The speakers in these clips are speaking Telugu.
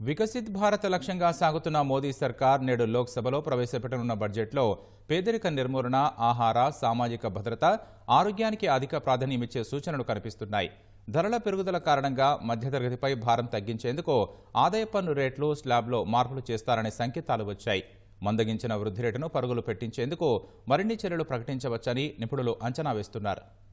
వికసిత్ భారత్ లక్ష్యంగా సాగుతున్న మోదీ సర్కార్ నేడు లోక్సభలో ప్రవేశపెట్టనున్న బడ్జెట్లో పేదరిక నిర్మూలన ఆహార సామాజిక భద్రత ఆరోగ్యానికి అధిక ప్రాధాన్యమిచ్చే సూచనలు కనిపిస్తున్నాయి. ధరల పెరుగుదల కారణంగా మధ్యతరగతిపై భారం తగ్గించేందుకు ఆదాయ పన్ను రేట్లు స్లాబ్లో మార్పులు చేస్తారనే సంకేతాలు వచ్చాయి. మందగించిన వృద్ధి రేటును పరుగులు పెట్టించేందుకు మరిన్ని చర్యలు ప్రకటించవచ్చని నిపుణులు అంచనా వేస్తున్నారు.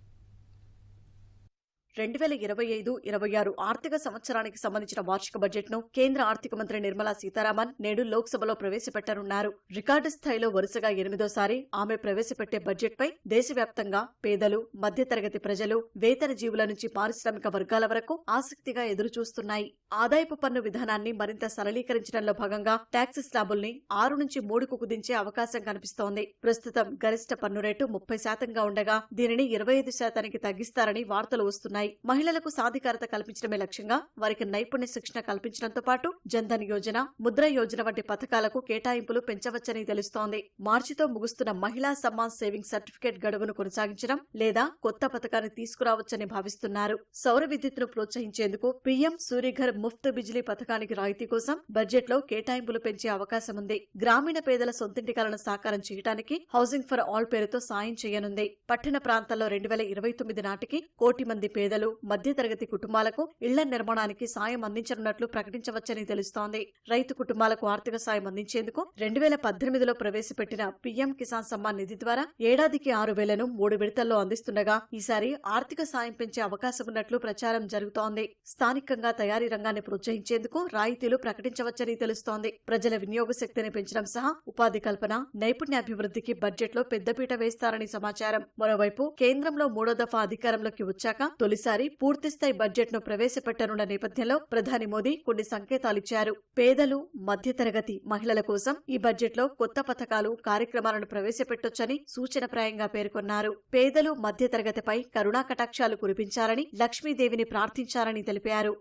రెండు వేల ఇరవై ఐదు ఇరవై ఆరు ఆర్థిక సంవత్సరానికి సంబంధించిన వార్షిక బడ్జెట్ను కేంద్ర ఆర్థిక మంత్రి నిర్మలా సీతారామన్ నేడు లోక్సభలో ప్రవేశపెట్టనున్నారు. రికార్డు స్థాయిలో వరుసగా ఎనిమిదోసారి ఆమె ప్రవేశపెట్టే బడ్జెట్పై దేశవ్యాప్తంగా పేదలు మధ్యతరగతి ప్రజలు వేతన జీవుల నుంచి పారిశ్రామిక వర్గాల వరకు ఆసక్తిగా ఎదురుచూస్తున్నాయి. ఆదాయపు పన్ను విధానాన్ని మరింత సరళీకరించడంలో భాగంగా ట్యాక్స్ స్లాబుల్ని ఆరు నుంచి మూడుకు కుదించే అవకాశం కనిపిస్తోంది. ప్రస్తుతం గరిష్ట పన్ను రేటు ముప్పై శాతంగా ఉండగా దీనిని ఇరవై ఐదు శాతానికి తగ్గిస్తారని వార్తలు వస్తున్నాయి. మహిళలకు సాధికారత కల్పించడమే లక్ష్యంగా వారికి నైపుణ్య శిక్షణ కల్పించడంతో పాటు జన్ధన్ యోజన ముద్ర యోజన వంటి పథకాలకు కేటాయింపులు పెంచవచ్చని తెలుస్తోంది. మార్చితో ముగుస్తున్న మహిళా సమ్మాన్ సేవింగ్ సర్టిఫికేట్ గడువును కొనసాగించడం లేదా కొత్త పథకాన్ని తీసుకురావచ్చని భావిస్తున్నారు. సౌర విద్యుత్ను ప్రోత్సహించేందుకు పీఎం సూర్యఘర్ ముఫ్త్ బిజిలీ పథకానికి రాయితీ కోసం బడ్జెట్లో కేటాయింపులు పెంచే అవకాశం ఉంది గ్రామీణ పేదల సొంతింటి కలను సాకారం చేయడానికి హౌసింగ్ ఫర్ ఆల్ పేరుతో సాయం చేయనుంది. పట్టణ ప్రాంతాల్లో రెండు వేల ఇరవై తొమ్మిది నాటికి కోటి మంది పేద పేదలు మధ్యతరగతి కుటుంబాలకు ఇళ్ళ నిర్మాణానికి సాయం అందించనున్నట్లు ప్రకటించవచ్చని తెలుస్తోంది. రైతు కుటుంబాలకు ఆర్థిక సాయం అందించేందుకు రెండు వేల పద్దెనిమిదిలో ప్రవేశపెట్టిన పీఎం కిసాన్ సమ్మాన్ నిధి ద్వారా ఏడాదికి ఆరు వేలను మూడు విడతల్లో అందిస్తుండగా ఈసారి ఆర్థిక సాయం పెంచే అవకాశం ఉన్నట్లు ప్రచారం జరుగుతోంది. స్థానికంగా తయారీ రంగాన్ని ప్రోత్సహించేందుకు రాయితీలు ప్రకటించవచ్చని తెలుస్తోంది. ప్రజల వినియోగ శక్తిని పెంచడం సహా ఉపాధి కల్పన నైపుణ్యాభివృద్ధికి బడ్జెట్లో పెద్దపీట వేస్తారని సమాచారం. మరోవైపు కేంద్రంలో మూడో దఫా అధికారంలోకి వచ్చాక తొలి ఈసారి పూర్తిస్థాయి బడ్జెట్ను ప్రవేశపెట్టనున్న నేపథ్యంలో ప్రధాని మోదీ కొన్ని సంకేతాలిచ్చారు. పేదలు మధ్యతరగతి మహిళల కోసం ఈ బడ్జెట్లో కొత్త పథకాలు కార్యక్రమాలను ప్రవేశపెట్టొచ్చని సూచనప్రాయంగా పేర్కొన్నారు. పేదలు మధ్యతరగతిపై కరుణా కటాక్షాలు కురిపించాలని లక్ష్మీదేవిని ప్రార్థించారని తెలిపారు.